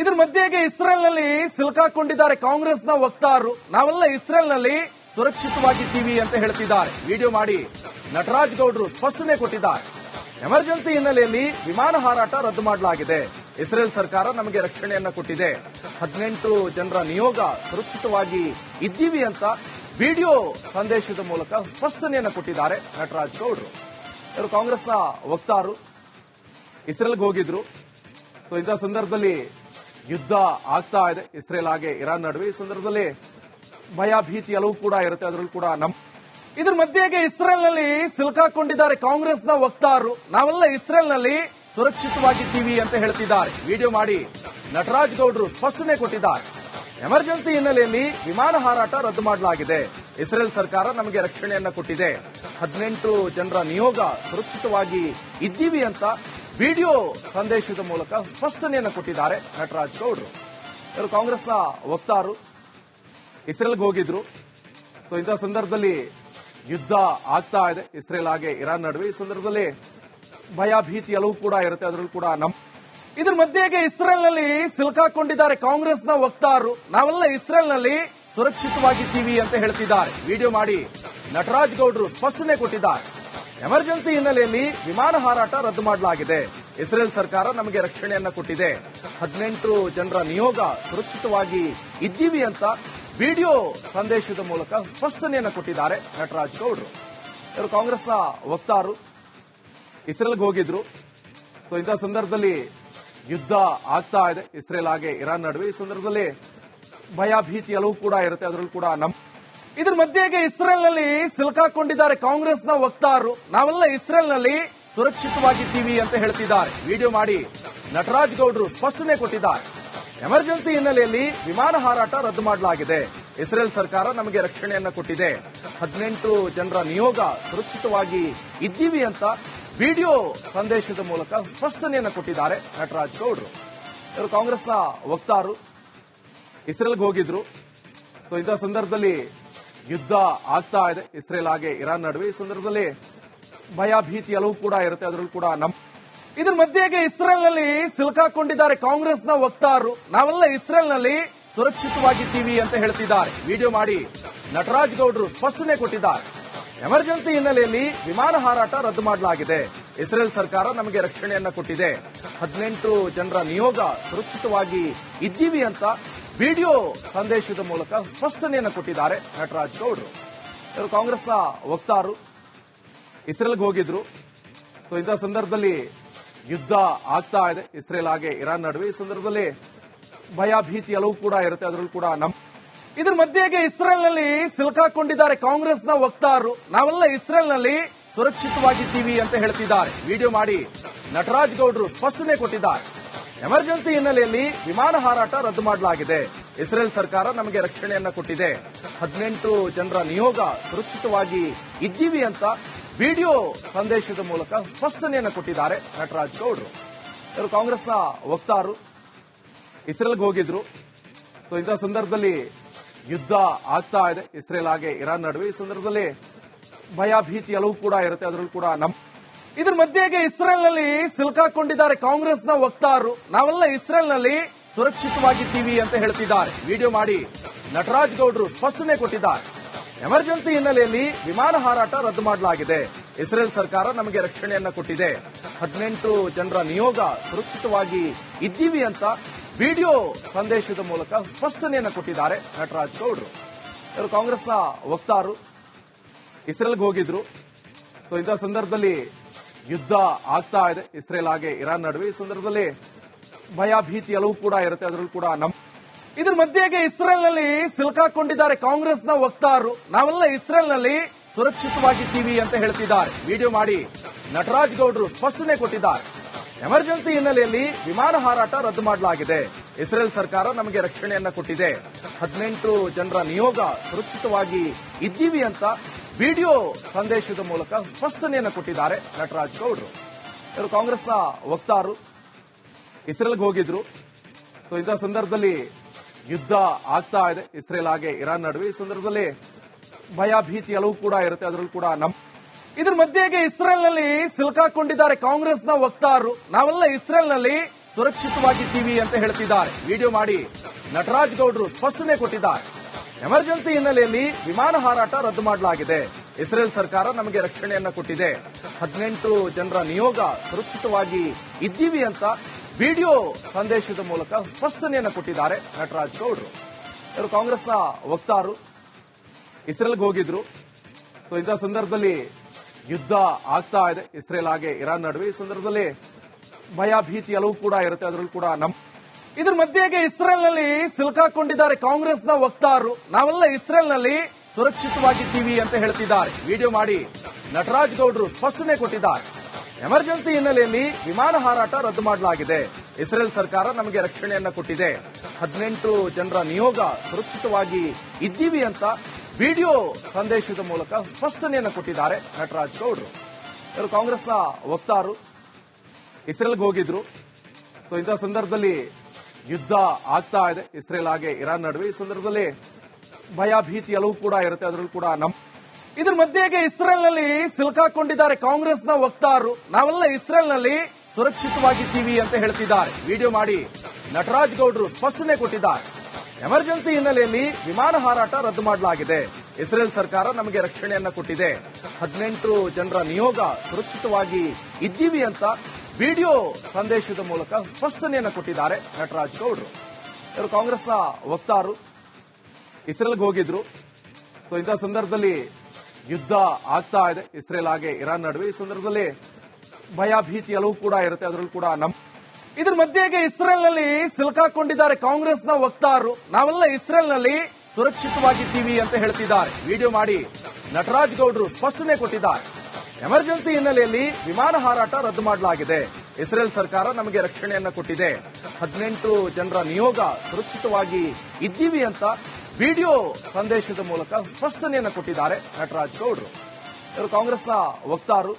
ಇದ್ರ ಮಧ್ಯೆಗೆ ಇಸ್ರೇಲ್ನಲ್ಲಿ ಸಿಲುಕಾಕೊಂಡಿದ್ದಾರೆ ಕಾಂಗ್ರೆಸ್ನ ವಕ್ತಾರರು. ನಾವೆಲ್ಲ ಇಸ್ರೇಲ್ನಲ್ಲಿ ಸುರಕ್ಷಿತವಾಗಿದ್ದೀವಿ ಅಂತ ಹೇಳ್ತಿದ್ದಾರೆ. ವಿಡಿಯೋ ಮಾಡಿ. ನಟರಾಜ್ ಗೌಡ್ರು ಸ್ಪಷ್ಟನೆ ಕೊಟ್ಟಿದ್ದಾರೆ. ಎಮರ್ಜೆನ್ಸಿ ಹಿನ್ನೆಲೆಯಲ್ಲಿ ವಿಮಾನ ಹಾರಾಟ ರದ್ದು ಮಾಡಲಾಗಿದೆ. ಇಸ್ರೇಲ್ ಸರ್ಕಾರ ನಮಗೆ ರಕ್ಷಣೆಯನ್ನ ಕೊಟ್ಟಿದೆ. ಹದಿನೆಂಟು ಜನರ ನಿಯೋಗ ಸುರಕ್ಷಿತವಾಗಿ ಇದ್ದೀವಿ ಅಂತ ವಿಡಿಯೋ ಸಂದೇಶದ ಮೂಲಕ ಸ್ಪಷ್ಟನೆಯನ್ನ ಕೊಟ್ಟಿದ್ದಾರೆ ನಟರಾಜ್ ಗೌಡ್ರು. ಇವರು ಕಾಂಗ್ರೆಸ್ನ ವಕ್ತಾರರು. ಇಸ್ರೇಲ್ಗೆ ಹೋಗಿದ್ರು. ಸೊ ಇಂತಹ ಸಂದರ್ಭದಲ್ಲಿ ಯುದ್ಧ ಆಗ್ತಾ ಇದೆ. ಇಸ್ರೇಲ್ ಹಾಗೆ ಇರಾನ್ ನಡುವೆ ಈ ಸಂದರ್ಭದಲ್ಲಿ ಭಯ, ಭೀತಿ ಎಲ್ಲವೂ ಕೂಡ ಇರುತ್ತೆ. ಅದರಲ್ಲೂ ಕೂಡ ನಮ್ಮ ಇದ್ರ ಮಧ್ಯೆಗೆ ಇಸ್ರೇಲ್ನಲ್ಲಿ ಸಿಲುಕಾಕೊಂಡಿದ್ದಾರೆ ಕಾಂಗ್ರೆಸ್ನ ವಕ್ತಾರರು. ನಾವೆಲ್ಲ ಇಸ್ರೇಲ್ನಲ್ಲಿ ಸುರಕ್ಷಿತವಾಗಿದ್ದೀವಿ ಅಂತ ಹೇಳ್ತಿದ್ದಾರೆ. ವಿಡಿಯೋ ಮಾಡಿ ನಟರಾಜ್ ಗೌಡರು ಸ್ಪಷ್ಟನೆ ಕೊಟ್ಟಿದ್ದಾರೆ. ಎಮರ್ಜೆನ್ಸಿ ಹಿನ್ನೆಲೆಯಲ್ಲಿ ವಿಮಾನ ಹಾರಾಟ ರದ್ದು ಮಾಡಲಾಗಿದೆ. ಇಸ್ರೇಲ್ ಸರ್ಕಾರ ನಮಗೆ ರಕ್ಷಣೆಯನ್ನ ಕೊಟ್ಟಿದೆ. ಹದಿನೆಂಟು ಜನರ ನಿಯೋಗ ಸುರಕ್ಷಿತವಾಗಿ ಇದ್ದೀವಿ ಅಂತ ವಿಡಿಯೋ ಸಂದೇಶದ ಮೂಲಕ ಸ್ಪಷ್ಟನೆಯನ್ನು ಕೊಟ್ಟಿದ್ದಾರೆ ನಟರಾಜ್ ಗೌಡ್ರು. ಇವರು ಕಾಂಗ್ರೆಸ್ನ ವಕ್ತಾರರು ಇಸ್ರೇಲ್ಗೆ ಹೋಗಿದ್ರು. ಸೊ ಇಂತಹ ಸಂದರ್ಭದಲ್ಲಿ ಯುದ್ಧ ಆಗ್ತಾ ಇದೆ. ಇಸ್ರೇಲ್ ಹಾಗೆ ಇರಾನ್ ನಡುವೆ ಈ ಸಂದರ್ಭದಲ್ಲಿ ಭಯ, ಭೀತಿ ಎಲ್ಲವೂ ಕೂಡ ಇರುತ್ತೆ. ಅದರಲ್ಲೂ ಕೂಡ ನಮ್ಮ ಇದ್ರ ಮಧ್ಯೆಗೆ ಇಸ್ರೇಲ್ನಲ್ಲಿ ಸಿಲುಕಾಕೊಂಡಿದ್ದಾರೆ ಕಾಂಗ್ರೆಸ್ನ ವಕ್ತಾರರು ನಾವೆಲ್ಲ ಇಸ್ರೇಲ್ನಲ್ಲಿ ಸುರಕ್ಷಿತವಾಗಿದ್ದೀವಿ ಅಂತ ಹೇಳ್ತಿದ್ದಾರೆ. ವಿಡಿಯೋ ಮಾಡಿ ನಟರಾಜ್ ಗೌಡ್ರು ಸ್ಪಷ್ಟನೆ ಕೊಟ್ಟಿದ್ದಾರೆ. ಎಮರ್ಜೆನ್ಸಿ ಹಿನ್ನೆಲೆಯಲ್ಲಿ ವಿಮಾನ ಹಾರಾಟ ರದ್ದು ಮಾಡಲಾಗಿದೆ. ಇಸ್ರೇಲ್ ಸರ್ಕಾರ ನಮಗೆ ರಕ್ಷಣೆಯನ್ನ ಕೊಟ್ಟಿದೆ. ಹದಿನೆಂಟು ಜನರ ನಿಯೋಗ ಸುರಕ್ಷಿತವಾಗಿ ಇದ್ದೀವಿ ಅಂತ ವಿಡಿಯೋ ಸಂದೇಶದ ಮೂಲಕ ಸ್ಪಷ್ಟನೆಯನ್ನ ಕೊಟ್ಟಿದ್ದಾರೆ ನಟರಾಜ್ ಗೌಡ್ರು ಇವರು ಕಾಂಗ್ರೆಸ್ನ ವಕ್ತಾರರು ಇಸ್ರೇಲ್ಗೆ ಹೋಗಿದ್ರು. ಸೊ ಇಂತಹ ಸಂದರ್ಭದಲ್ಲಿ ಯುದ್ಧ ಆಗ್ತಾ ಇದೆ. ಇಸ್ರೇಲ್ ಹಾಗೆ ಇರಾನ್ ನಡುವೆ ಈ ಸಂದರ್ಭದಲ್ಲಿ ಭಯ ಭೀತಿ ಎಲ್ಲವೂ ಕೂಡ ಇರುತ್ತೆ. ಅದರಲ್ಲೂ ಕೂಡ ನಮ್ ಇದ್ರ ಮಧ್ಯೆಗೆ ಇಸ್ರೇಲ್ನಲ್ಲಿ ಸಿಲುಕಾಕೊಂಡಿದ್ದಾರೆ ಕಾಂಗ್ರೆಸ್ನ ವಕ್ತಾರರು. ನಾವೆಲ್ಲ ಇಸ್ರೇಲ್ನಲ್ಲಿ ಸುರಕ್ಷಿತವಾಗಿದ್ದೀವಿ ಅಂತ ಹೇಳ್ತಿದ್ದಾರೆ. ವಿಡಿಯೋ ಮಾಡಿ ನಟರಾಜ್ ಗೌಡ್ರು ಸ್ಪಷ್ಟನೆ ಕೊಟ್ಟಿದ್ದಾರೆ. ಎಮರ್ಜೆನ್ಸಿ ಹಿನ್ನೆಲೆಯಲ್ಲಿ ವಿಮಾನ ಹಾರಾಟ ರದ್ದು ಮಾಡಲಾಗಿದೆ. ಇಸ್ರೇಲ್ ಸರ್ಕಾರ ನಮಗೆ ರಕ್ಷಣೆಯನ್ನ ಕೊಟ್ಟಿದೆ. ಹದಿನೆಂಟು ಜನರ ನಿಯೋಗ ಸುರಕ್ಷಿತವಾಗಿ ಇದ್ದೀವಿ ಅಂತ ವಿಡಿಯೋ ಸಂದೇಶದ ಮೂಲಕ ಸ್ಪಷ್ಟನೆಯನ್ನ ಕೊಟ್ಟಿದ್ದಾರೆ ನಟರಾಜ್ ಗೌಡ್ರು. ಇವರು ಕಾಂಗ್ರೆಸ್ನ ವಕ್ತಾರರು ಇಸ್ರೇಲ್ಗೆ ಹೋಗಿದ್ರು. ಸೊ ಇಂತಹ ಸಂದರ್ಭದಲ್ಲಿ ಯುದ್ಧ ಆಗ್ತಾ ಇದೆ. ಇಸ್ರೇಲ್ ಹಾಗೆ ಇರಾನ್ ನಡುವೆ ಈ ಸಂದರ್ಭದಲ್ಲಿ ಭಯ, ಭೀತಿ ಎಲ್ಲವೂ ಕೂಡ ಇರುತ್ತೆ. ಅದರಲ್ಲೂ ಕೂಡ ನಮ್ಮ ಇದ್ರ ಮಧ್ಯೆಗೆ ಇಸ್ರೇಲ್ನಲ್ಲಿ ಸಿಲುಕಾಕೊಂಡಿದ್ದಾರೆ ಕಾಂಗ್ರೆಸ್ನ ವಕ್ತಾರರು. ನಾವೆಲ್ಲ ಇಸ್ರೇಲ್ನಲ್ಲಿ ಸುರಕ್ಷಿತವಾಗಿದ್ದೀವಿ ಅಂತ ಹೇಳ್ತಿದ್ದಾರೆ. ವಿಡಿಯೋ ಮಾಡಿ ನಟರಾಜ್ ಗೌಡರು ಸ್ಪಷ್ಟನೆ ಕೊಟ್ಟಿದ್ದಾರೆ. ಎಮರ್ಜೆನ್ಸಿ ಹಿನ್ನೆಲೆಯಲ್ಲಿ ವಿಮಾನ ಹಾರಾಟ ರದ್ದು ಮಾಡಲಾಗಿದೆ. ಇಸ್ರೇಲ್ ಸರ್ಕಾರ ನಮಗೆ ರಕ್ಷಣೆಯನ್ನ ಕೊಟ್ಟಿದೆ. ಹದಿನೆಂಟು ಜನರ ನಿಯೋಗ ಸುರಕ್ಷಿತವಾಗಿ ಇದ್ದೀವಿ ಅಂತ ವಿಡಿಯೋ ಸಂದೇಶದ ಮೂಲಕ ಸ್ಪಷ್ಟನೆಯನ್ನು ಕೊಟ್ಟಿದ್ದಾರೆ ನಟರಾಜ್ ಗೌಡ್ರು. ಇವರು ಕಾಂಗ್ರೆಸ್ನ ವಕ್ತಾರರು ಇಸ್ರೇಲ್ಗೆ ಹೋಗಿದ್ರು. ಸೊ ಇಂತಹ ಸಂದರ್ಭದಲ್ಲಿ ಯುದ್ಧ ಆಗ್ತಾ ಇದೆ. ಇಸ್ರೇಲ್ ಹಾಗೆ ಇರಾನ್ ನಡುವೆ ಈ ಸಂದರ್ಭದಲ್ಲಿ ಭಯ, ಭೀತಿ ಎಲ್ಲವೂ ಕೂಡ ಇರುತ್ತೆ. ಅದರಲ್ಲೂ ಕೂಡ ನಮ್ಮ ಇದ್ರ ಮಧ್ಯೆಗೆ ಇಸ್ರೇಲ್ನಲ್ಲಿ ಸಿಲುಕಾಕೊಂಡಿದ್ದಾರೆ ಕಾಂಗ್ರೆಸ್ನ ವಕ್ತಾರರು. ನಾವೆಲ್ಲ ಇಸ್ರೇಲ್ನಲ್ಲಿ ಸುರಕ್ಷಿತವಾಗಿದ್ದೀವಿ ಅಂತ ಹೇಳ್ತಿದ್ದಾರೆ. ವಿಡಿಯೋ ಮಾಡಿ ನಟರಾಜ್ ಗೌಡ್ರು ಸ್ಪಷ್ಟನೆ ಕೊಟ್ಟಿದ್ದಾರೆ. ಎಮರ್ಜೆನ್ಸಿ ಹಿನ್ನೆಲೆಯಲ್ಲಿ ವಿಮಾನ ಹಾರಾಟ ರದ್ದು ಮಾಡಲಾಗಿದೆ. ಇಸ್ರೇಲ್ ಸರ್ಕಾರ ನಮಗೆ ರಕ್ಷಣೆಯನ್ನ ಕೊಟ್ಟಿದೆ. ಹದಿನೆಂಟು ಜನರ ನಿಯೋಗ ಸುರಕ್ಷಿತವಾಗಿ ಇದ್ದೀವಿ ಅಂತ ವಿಡಿಯೋ ಸಂದೇಶದ ಮೂಲಕ ಸ್ಪಷ್ಟನೆಯನ್ನು ಕೊಟ್ಟಿದ್ದಾರೆ ನಟರಾಜ್ ಗೌಡರು. ಇವರು ಕಾಂಗ್ರೆಸ್ನ ವಕ್ತಾರರು ಇಸ್ರೇಲ್ಗೆ ಹೋಗಿದ್ರು. ಸೊ ಇಂತಹ ಸಂದರ್ಭದಲ್ಲಿ ಯುದ್ಧ ಆಗ್ತಾ ಇದೆ. ಇಸ್ರೇಲ್ ಹಾಗೆ ಇರಾನ್ ನಡುವೆ ಈ ಸಂದರ್ಭದಲ್ಲಿ ಭಯ, ಭೀತಿ ಎಲ್ಲವೂ ಕೂಡ ಇರುತ್ತೆ. ಅದರಲ್ಲೂ ಕೂಡ ನಮ್ ಇದ್ರ ಮಧ್ಯೆಗೆ ಇಸ್ರೇಲ್ನಲ್ಲಿ ಸಿಲುಕಾಕೊಂಡಿದ್ದಾರೆ ಕಾಂಗ್ರೆಸ್ನ ವಕ್ತಾರರು. ನಾವೆಲ್ಲ ಇಸ್ರೇಲ್ನಲ್ಲಿ ಸುರಕ್ಷಿತವಾಗಿದ್ದೀವಿ ಅಂತ ಹೇಳ್ತಿದ್ದಾರೆ. ವಿಡಿಯೋ ಮಾಡಿ ನಟರಾಜ್ ಗೌಡ್ರು ಸ್ಪಷ್ಟನೆ ಕೊಟ್ಟಿದ್ದಾರೆ. ಎಮರ್ಜೆನ್ಸಿ ಹಿನ್ನೆಲೆಯಲ್ಲಿ ವಿಮಾನ ಹಾರಾಟ ರದ್ದು ಮಾಡಲಾಗಿದೆ. ಇಸ್ರೇಲ್ ಸರ್ಕಾರ ನಮಗೆ ರಕ್ಷಣೆಯನ್ನ ಕೊಟ್ಟಿದೆ. ಹದಿನೆಂಟು ಜನರ ನಿಯೋಗ ಸುರಕ್ಷಿತವಾಗಿ ಇದ್ದೀವಿ ಅಂತ ವಿಡಿಯೋ ಸಂದೇಶದ ಮೂಲಕ ಸ್ಪಷ್ಟನೆಯನ್ನ ಕೊಟ್ಟಿದ್ದಾರೆ ನಟರಾಜ್ ಗೌಡ್ರು. ಇವರು ಕಾಂಗ್ರೆಸ್ನ ವಕ್ತಾರರು. ಇಸ್ರೇಲ್ಗೆ ಹೋಗಿದ್ರು. ಸೊ ಇಂತಹ ಸಂದರ್ಭದಲ್ಲಿ ಯುದ್ಧ ಆಗ್ತಾ ಇದೆ. ಇಸ್ರೇಲ್ ಹಾಗೆ ಇರಾನ್ ನಡುವೆ ಈ ಸಂದರ್ಭದಲ್ಲಿ ಭಯ, ಭೀತಿ ಎಲ್ಲವೂ ಕೂಡ ಇರುತ್ತೆ. ಅದರಲ್ಲೂ ಕೂಡ ನಮ್ಮ ಇದ್ರ ಮಧ್ಯೆಗೆ ಇಸ್ರೇಲ್ನಲ್ಲಿ ಸಿಲುಕಾಕೊಂಡಿದ್ದಾರೆ ಕಾಂಗ್ರೆಸ್ನ ವಕ್ತಾರರು. ನಾವೆಲ್ಲ ಇಸ್ರೇಲ್ನಲ್ಲಿ ಸುರಕ್ಷಿತವಾಗಿದ್ದೀವಿ ಅಂತ ಹೇಳ್ತಿದ್ದಾರೆ. ವಿಡಿಯೋ ಮಾಡಿ ನಟರಾಜ್ ಗೌಡರು ಸ್ಪಷ್ಟನೆ ಕೊಟ್ಟಿದ್ದಾರೆ. ಎಮರ್ಜೆನ್ಸಿ ಹಿನ್ನೆಲೆಯಲ್ಲಿ ವಿಮಾನ ಹಾರಾಟ ರದ್ದು ಮಾಡಲಾಗಿದೆ. ಇಸ್ರೇಲ್ ಸರ್ಕಾರ ನಮಗೆ ರಕ್ಷಣೆಯನ್ನ ಕೊಟ್ಟಿದೆ. ಹದಿನೆಂಟು ಜನರ ನಿಯೋಗ ಸುರಕ್ಷಿತವಾಗಿ ಇದ್ದೀವಿ ಅಂತ ವಿಡಿಯೋ ಸಂದೇಶದ ಮೂಲಕ ಸ್ಪಷ್ಟನೆಯನ್ನು ಕೊಟ್ಟಿದ್ದಾರೆ ನಟರಾಜ್ ಗೌಡ್ರು ಇವರು ಕಾಂಗ್ರೆಸ್ನ ವಕ್ತಾರರು ಇಸ್ರೇಲ್ಗೆ ಹೋಗಿದ್ರು. ಸೊ ಇಂತಹ ಸಂದರ್ಭದಲ್ಲಿ ಯುದ್ಧ ಆಗ್ತಾ ಇದೆ. ಇಸ್ರೇಲ್ ಹಾಗೆ ಇರಾನ್ ನಡುವೆ. ಈ ಸಂದರ್ಭದಲ್ಲಿ ಭಯ, ಭೀತಿ ಎಲ್ಲವೂ ಕೂಡ ಇರುತ್ತೆ. ಅದರಲ್ಲೂ ಕೂಡ ನಮ್ಮ ಇದ್ರ ಮಧ್ಯೆಗೆ ಇಸ್ರೇಲ್ನಲ್ಲಿ ಸಿಲುಕಾಕೊಂಡಿದ್ದಾರೆ ಕಾಂಗ್ರೆಸ್ನ ವಕ್ತಾರರು. ನಾವೆಲ್ಲ ಇಸ್ರೇಲ್ನಲ್ಲಿ ಸುರಕ್ಷಿತವಾಗಿದ್ದೀವಿ ಅಂತ ಹೇಳ್ತಿದ್ದಾರೆ. ವಿಡಿಯೋ ಮಾಡಿ ನಟರಾಜ್ ಗೌಡ್ರು ಸ್ಪಷ್ಟನೆ ಕೊಟ್ಟಿದ್ದಾರೆ. ಎಮರ್ಜೆನ್ಸಿ ಹಿನ್ನೆಲೆಯಲ್ಲಿ ವಿಮಾನ ಹಾರಾಟ ರದ್ದು ಮಾಡಲಾಗಿದೆ. ಇಸ್ರೇಲ್ ಸರ್ಕಾರ ನಮಗೆ ರಕ್ಷಣೆಯನ್ನ ಕೊಟ್ಟಿದೆ. ಹದಿನೆಂಟು ಜನರ ನಿಯೋಗ ಸುರಕ್ಷಿತವಾಗಿ ಇದ್ದೀವಿ ಅಂತ ವಿಡಿಯೋ ಸಂದೇಶದ ಮೂಲಕ ಸ್ಪಷ್ಟನೆಯನ್ನ ಕೊಟ್ಟಿದ್ದಾರೆ ನಟರಾಜ್ ಗೌಡ್ರು. ಇವರು ಕಾಂಗ್ರೆಸ್ನ ವಕ್ತಾರರು ಇಸ್ರೇಲ್ಗೆ ಹೋಗಿದ್ರು. ಸೊ ಇಂತಹ ಸಂದರ್ಭದಲ್ಲಿ ಯುದ್ಧ ಆಗ್ತಾ ಇದೆ. ಇಸ್ರೇಲ್ ಹಾಗೆ ಇರಾನ್ ನಡುವೆ ಈ ಸಂದರ್ಭದಲ್ಲಿ ಭಯ ಭೀತಿ ಎಲ್ಲವೂ ಕೂಡ ಇರುತ್ತೆ. ಅದರಲ್ಲೂ ಕೂಡ ನಮ್ ಇದ್ರ ಮಧ್ಯೆಗೆ ಇಸ್ರೇಲ್ನಲ್ಲಿ ಸಿಲುಕಾಕೊಂಡಿದ್ದಾರೆ ಕಾಂಗ್ರೆಸ್ನ ವಕ್ತಾರರು. ನಾವೆಲ್ಲ ಇಸ್ರೇಲ್ನಲ್ಲಿ ಸುರಕ್ಷಿತವಾಗಿದ್ದೀವಿ ಅಂತ ಹೇಳ್ತಿದ್ದಾರೆ. ವಿಡಿಯೋ ಮಾಡಿ ನಟರಾಜ್ ಗೌಡರು ಸ್ಪಷ್ಟನೆ ಕೊಟ್ಟಿದ್ದಾರೆ. ಎಮರ್ಜೆನ್ಸಿ ಹಿನ್ನೆಲೆಯಲ್ಲಿ ವಿಮಾನ ಹಾರಾಟ ರದ್ದು ಮಾಡಲಾಗಿದೆ. ಇಸ್ರೇಲ್ ಸರ್ಕಾರ ನಮಗೆ ರಕ್ಷಣೆಯನ್ನ ಕೊಟ್ಟಿದೆ. ಹದಿನೆಂಟು ಜನರ ನಿಯೋಗ ಸುರಕ್ಷಿತವಾಗಿ ಇದ್ದೀವಿ ಅಂತ ವಿಡಿಯೋ ಸಂದೇಶದ ಮೂಲಕ ಸ್ಪಷ್ಟನೆಯನ್ನು ಕೊಟ್ಟಿದ್ದಾರೆ ನಟರಾಜ್ ಗೌಡ್ರು. ಇವರು ಕಾಂಗ್ರೆಸ್ನ ವಕ್ತಾರರು. ಇಸ್ರೇಲ್ಗೆ ಹೋಗಿದ್ರು. ಸೊ ಇಂತಹ ಸಂದರ್ಭದಲ್ಲಿ ಯುದ್ಧ ಆಗ್ತಾ ಇದೆ. ಇಸ್ರೇಲ್ ಹಾಗೆ ಇರಾನ್ ನಡುವೆ ಈ ಸಂದರ್ಭದಲ್ಲಿ ಭಯ, ಭೀತಿ ಎಲ್ಲವೂ ಕೂಡ ಇರುತ್ತೆ. ಅದರಲ್ಲೂ ಕೂಡ ನಮ್ಮ ಇದ್ರ ಮಧ್ಯೆಗೆ ಇಸ್ರೇಲ್ನಲ್ಲಿ ಸಿಲುಕಾಕೊಂಡಿದ್ದಾರೆ ಕಾಂಗ್ರೆಸ್ನ ವಕ್ತಾರರು. ನಾವೆಲ್ಲ ಇಸ್ರೇಲ್ನಲ್ಲಿ ಸುರಕ್ಷಿತವಾಗಿದ್ದೀವಿ ಅಂತ ಹೇಳ್ತಿದ್ದಾರೆ. ವಿಡಿಯೋ ಮಾಡಿ ನಟರಾಜ್ ಗೌಡ್ರು ಸ್ಪಷ್ಟನೆ ಕೊಟ್ಟಿದ್ದಾರೆ. ಎಮರ್ಜೆನ್ಸಿ ಹಿನ್ನೆಲೆಯಲ್ಲಿ ವಿಮಾನ ಹಾರಾಟ ರದ್ದು ಮಾಡಲಾಗಿದೆ. ಇಸ್ರೇಲ್ ಸರ್ಕಾರ ನಮಗೆ ರಕ್ಷಣೆಯನ್ನ ಕೊಟ್ಟಿದೆ. ಹದಿನೆಂಟು ಜನರ ನಿಯೋಗ ಸುರಕ್ಷಿತವಾಗಿ ಇದ್ದೀವಿ ಅಂತ ವಿಡಿಯೋ ಸಂದೇಶದ ಮೂಲಕ ಸ್ಪಷ್ಟನೆಯನ್ನು ಕೊಟ್ಟಿದ್ದಾರೆ ನಟರಾಜ್ ಗೌಡ್ರು. ಇವರು ಕಾಂಗ್ರೆಸ್ನ ವಕ್ತಾರರು ಇಸ್ರೇಲ್ಗೆ ಹೋಗಿದ್ರು. ಸೊ ಇಂತಹ ಸಂದರ್ಭದಲ್ಲಿ ಯುದ್ಧ ಆಗ್ತಾ ಇದೆ. ಇಸ್ರೇಲ್ ಹಾಗೆ ಇರಾನ್ ನಡುವೆ ಈ ಸಂದರ್ಭದಲ್ಲಿ ಭಯ, ಭೀತಿ ಎಲ್ಲವೂ ಕೂಡ ಇರುತ್ತೆ. ಅದರಲ್ಲೂ ಕೂಡ ನಮ್ಮ ಇದ್ರ ಮಧ್ಯೆಗೆ ಇಸ್ರೇಲ್ನಲ್ಲಿ ಸಿಲುಕಾಕೊಂಡಿದ್ದಾರೆ ಕಾಂಗ್ರೆಸ್ನ ವಕ್ತಾರರು. ನಾವೆಲ್ಲ ಇಸ್ರೇಲ್ನಲ್ಲಿ ಸುರಕ್ಷಿತವಾಗಿದ್ದೀವಿ ಅಂತ ಹೇಳ್ತಿದ್ದಾರೆ. ವಿಡಿಯೋ ಮಾಡಿ ನಟರಾಜ್ ಗೌಡ್ರು ಸ್ಪಷ್ಟನೆ ಕೊಟ್ಟಿದ್ದಾರೆ. ಎಮರ್ಜೆನ್ಸಿ ಹಿನ್ನೆಲೆಯಲ್ಲಿ ವಿಮಾನ ಹಾರಾಟ ರದ್ದು ಮಾಡಲಾಗಿದೆ. ಇಸ್ರೇಲ್ ಸರ್ಕಾರ ನಮಗೆ ರಕ್ಷಣೆಯನ್ನು ಕೊಟ್ಟಿದೆ. ಹದಿನೆಂಟು ಜನರ ನಿಯೋಗ ಸುರಕ್ಷಿತವಾಗಿ ಇದ್ದೀವಿ ಅಂತ ವಿಡಿಯೋ ಸಂದೇಶದ ಮೂಲಕ ಸ್ಪಷ್ಟನೆಯನ್ನು ಕೊಟ್ಟಿದ್ದಾರೆ ನಟರಾಜ್ ಗೌಡ್ರು. ಇವರು ಕಾಂಗ್ರೆಸ್ನ ವಕ್ತಾರರು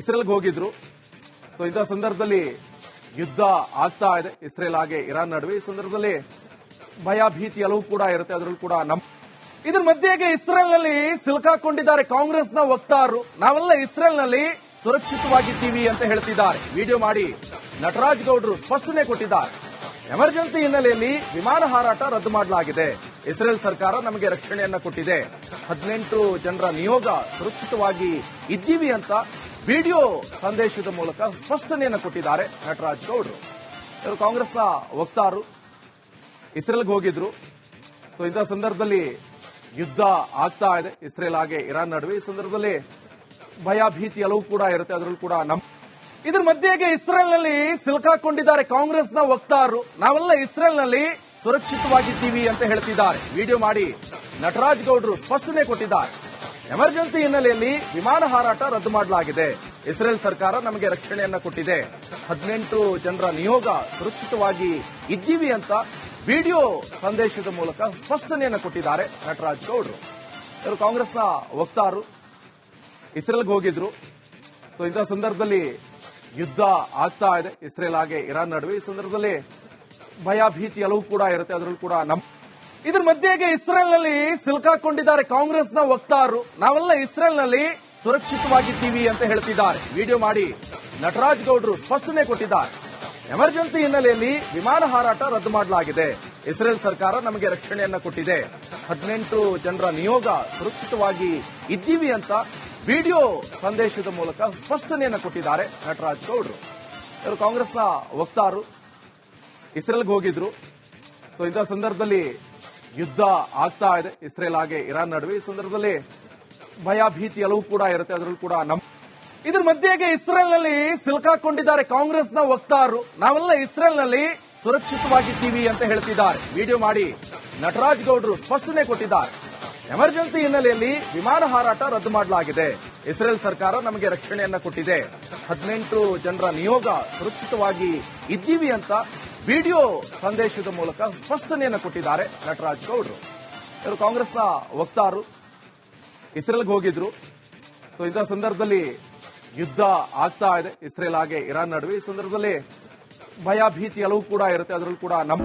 ಇಸ್ರೇಲ್ಗೆ ಹೋಗಿದ್ರು. ಸೊ ಇಂತಹ ಸಂದರ್ಭದಲ್ಲಿ ಯುದ್ಧ ಆಗ್ತಾ ಇದೆ. ಇಸ್ರೇಲ್ ಹಾಗೆ ಇರಾನ್ ನಡುವೆ ಈ ಸಂದರ್ಭದಲ್ಲಿ ಭಯ, ಭೀತಿ ಎಲ್ಲವೂ ಕೂಡ ಇರುತ್ತೆ. ಅದರಲ್ಲೂ ಕೂಡ ನಮ್ ಇದ್ರ ಮಧ್ಯೆಗೆ ಇಸ್ರೇಲ್ನಲ್ಲಿ ಸಿಲುಕಾಕೊಂಡಿದ್ದಾರೆ ಕಾಂಗ್ರೆಸ್ನ ವಕ್ತಾರರು. ನಾವೆಲ್ಲ ಇಸ್ರೇಲ್ನಲ್ಲಿ ಸುರಕ್ಷಿತವಾಗಿದ್ದೀವಿ ಅಂತ ಹೇಳ್ತಿದ್ದಾರೆ. ವಿಡಿಯೋ ಮಾಡಿ ನಟರಾಜ್ ಗೌಡರು ಸ್ಪಷ್ಟನೆ ಕೊಟ್ಟಿದ್ದಾರೆ. ಎಮರ್ಜೆನ್ಸಿ ಹಿನ್ನೆಲೆಯಲ್ಲಿ ವಿಮಾನ ಹಾರಾಟ ರದ್ದು ಮಾಡಲಾಗಿದೆ. ಇಸ್ರೇಲ್ ಸರ್ಕಾರ ನಮಗೆ ರಕ್ಷಣೆಯನ್ನ ಕೊಟ್ಟಿದೆ. ಹದಿನೆಂಟು ಜನರ ನಿಯೋಗ ಸುರಕ್ಷಿತವಾಗಿ ಇದ್ದೀವಿ ಅಂತ ವಿಡಿಯೋ ಸಂದೇಶದ ಮೂಲಕ ಸ್ಪಷ್ಟನೆಯನ್ನು ಕೊಟ್ಟಿದ್ದಾರೆ ನಟರಾಜ್ ಗೌಡರು. ಇವರು ಕಾಂಗ್ರೆಸ್ನ ವಕ್ತಾರರು. ಇಸ್ರೇಲ್ಗೆ ಹೋಗಿದ್ರು. ಸೊ ಇಂತಹ ಸಂದರ್ಭದಲ್ಲಿ ಯುದ್ಧ ಆಗ್ತಾ ಇದೆ. ಇಸ್ರೇಲ್ ಹಾಗೆ ಇರಾನ್ ನಡುವೆ ಈ ಸಂದರ್ಭದಲ್ಲಿ ಭಯ, ಭೀತಿ ಎಲ್ಲವೂ ಕೂಡ ಇರುತ್ತೆ. ಅದರಲ್ಲೂ ಕೂಡ ನಮ್ಮ ಇದ್ರ ಮಧ್ಯೆಗೆ ಇಸ್ರೇಲ್ನಲ್ಲಿ ಸಿಲುಕಾಕೊಂಡಿದ್ದಾರೆ ಕಾಂಗ್ರೆಸ್ನ ವಕ್ತಾರರು. ನಾವೆಲ್ಲ ಇಸ್ರೇಲ್ನಲ್ಲಿ ಸುರಕ್ಷಿತವಾಗಿದ್ದೀವಿ ಅಂತ ಹೇಳ್ತಿದ್ದಾರೆ. ವಿಡಿಯೋ ಮಾಡಿ ನಟರಾಜ್ ಗೌಡರು ಸ್ಪಷ್ಟನೆ ಕೊಟ್ಟಿದ್ದಾರೆ. ಎಮರ್ಜೆನ್ಸಿ ಹಿನ್ನೆಲೆಯಲ್ಲಿ ವಿಮಾನ ಹಾರಾಟ ರದ್ದು ಮಾಡಲಾಗಿದೆ. ಇಸ್ರೇಲ್ ಸರ್ಕಾರ ನಮಗೆ ರಕ್ಷಣೆಯನ್ನ ಕೊಟ್ಟಿದೆ. ಹದಿನೆಂಟು ಜನರ ನಿಯೋಗ ಸುರಕ್ಷಿತವಾಗಿ ಇದ್ದೀವಿ ಅಂತ ವಿಡಿಯೋ ಸಂದೇಶದ ಮೂಲಕ ಸ್ಪಷ್ಟನೆಯನ್ನು ಕೊಟ್ಟಿದ್ದಾರೆ ನಟರಾಜ್ ಗೌಡ್ರು. ಇವರು ಕಾಂಗ್ರೆಸ್ನ ವಕ್ತಾರರು ಇಸ್ರೇಲ್ಗೆ ಹೋಗಿದ್ರು. ಸೊ ಇಂತಹ ಸಂದರ್ಭದಲ್ಲಿ ಯುದ್ಧ ಆಗ್ತಾ ಇದೆ. ಇಸ್ರೇಲ್ ಹಾಗೆ ಇರಾನ್ ನಡುವೆ ಈ ಸಂದರ್ಭದಲ್ಲಿ ಭಯ, ಭೀತಿ ಎಲ್ಲವೂ ಕೂಡ ಇರುತ್ತೆ. ಅದರಲ್ಲೂ ಕೂಡ ನಮ್ಮ ಇದ್ರ ಮಧ್ಯೆಗೆ ಇಸ್ರೇಲ್ನಲ್ಲಿ ಸಿಲುಕಾಕೊಂಡಿದ್ದಾರೆ ಕಾಂಗ್ರೆಸ್ನ ವಕ್ತಾರರು ನಾವೆಲ್ಲ ಇಸ್ರೇಲ್ನಲ್ಲಿ ಸುರಕ್ಷಿತವಾಗಿದ್ದೀವಿ ಅಂತ ಹೇಳ್ತಿದ್ದಾರೆ. ವಿಡಿಯೋ ಮಾಡಿ ನಟರಾಜ್ ಗೌಡ್ರು ಸ್ಪಷ್ಟನೆ ಕೊಟ್ಟಿದ್ದಾರೆ. ಎಮರ್ಜೆನ್ಸಿ ಹಿನ್ನೆಲೆಯಲ್ಲಿ ವಿಮಾನ ಹಾರಾಟ ರದ್ದು ಮಾಡಲಾಗಿದೆ. ಇಸ್ರೇಲ್ ಸರ್ಕಾರ ನಮಗೆ ರಕ್ಷಣೆಯನ್ನ ಕೊಟ್ಟಿದೆ. ಹದಿನೆಂಟು ಜನರ ನಿಯೋಗ ಸುರಕ್ಷಿತವಾಗಿ ಇದ್ದೀವಿ ಅಂತ ವಿಡಿಯೋ ಸಂದೇಶದ ಮೂಲಕ ಸ್ಪಷ್ಟನೆಯನ್ನು ಕೊಟ್ಟಿದ್ದಾರೆ ನಟರಾಜ್ ಗೌಡ್ರು. ಇವರು ಕಾಂಗ್ರೆಸ್ನ ವಕ್ತಾರರು ಇಸ್ರೇಲ್ಗೆ ಹೋಗಿದ್ರು. ಸೊ ಇಂತಹ ಸಂದರ್ಭದಲ್ಲಿ ಯುದ್ಧ ಆಗ್ತಾ ಇದೆ. ಇಸ್ರೇಲ್ ಹಾಗೆ ಇರಾನ್ ನಡುವೆ ಈ ಸಂದರ್ಭದಲ್ಲಿ ಭಯ ಭೀತಿ ಎಲ್ಲವೂ ಕೂಡ ಇರುತ್ತೆ. ಅದರಲ್ಲೂ ಕೂಡ ನಮ್ ಇದ್ರ ಮಧ್ಯೆಗೆ ಇಸ್ರೇಲ್ನಲ್ಲಿ ಸಿಲುಕಾಕೊಂಡಿದ್ದಾರೆ ಕಾಂಗ್ರೆಸ್ನ ವಕ್ತಾರರು. ನಾವೆಲ್ಲ ಇಸ್ರೇಲ್ನಲ್ಲಿ ಸುರಕ್ಷಿತವಾಗಿದ್ದೀವಿ ಅಂತ ಹೇಳ್ತಿದ್ದಾರೆ. ವಿಡಿಯೋ ಮಾಡಿ ನಟರಾಜ್ ಗೌಡರು ಸ್ಪಷ್ಟನೆ ಕೊಟ್ಟಿದ್ದಾರೆ. ಎಮರ್ಜೆನ್ಸಿ ಹಿನ್ನೆಲೆಯಲ್ಲಿ ವಿಮಾನ ಹಾರಾಟ ರದ್ದು ಮಾಡಲಾಗಿದೆ. ಇಸ್ರೇಲ್ ಸರ್ಕಾರ ನಮಗೆ ರಕ್ಷಣೆಯನ್ನ ಕೊಟ್ಟಿದೆ. ಹದಿನೆಂಟು ಜನರ ನಿಯೋಗ ಸುರಕ್ಷಿತವಾಗಿ ಇದ್ದೀವಿ ಅಂತ ವಿಡಿಯೋ ಸಂದೇಶದ ಮೂಲಕ ಸ್ಪಷ್ಟನೆಯನ್ನು ಕೊಟ್ಟಿದ್ದಾರೆ ನಟರಾಜ್ ಗೌಡರು. ಇವರು ಕಾಂಗ್ರೆಸ್ನ ವಕ್ತಾರರು. ಇಸ್ರೇಲ್ಗೆ ಹೋಗಿದ್ರು. ಸೊ ಇಂತಹ ಸಂದರ್ಭದಲ್ಲಿ ಯುದ್ಧ ಆಗ್ತಾ ಇದೆ ಇಸ್ರೇಲ್ ಹಾಗೆ ಇರಾನ್ ನಡುವೆ. ಈ ಸಂದರ್ಭದಲ್ಲಿ ಭಯ ಭೀತಿ ಎಲ್ಲವೂ ಕೂಡ ಇರುತ್ತೆ. ಅದರಲ್ಲೂ ಕೂಡ ನಮ್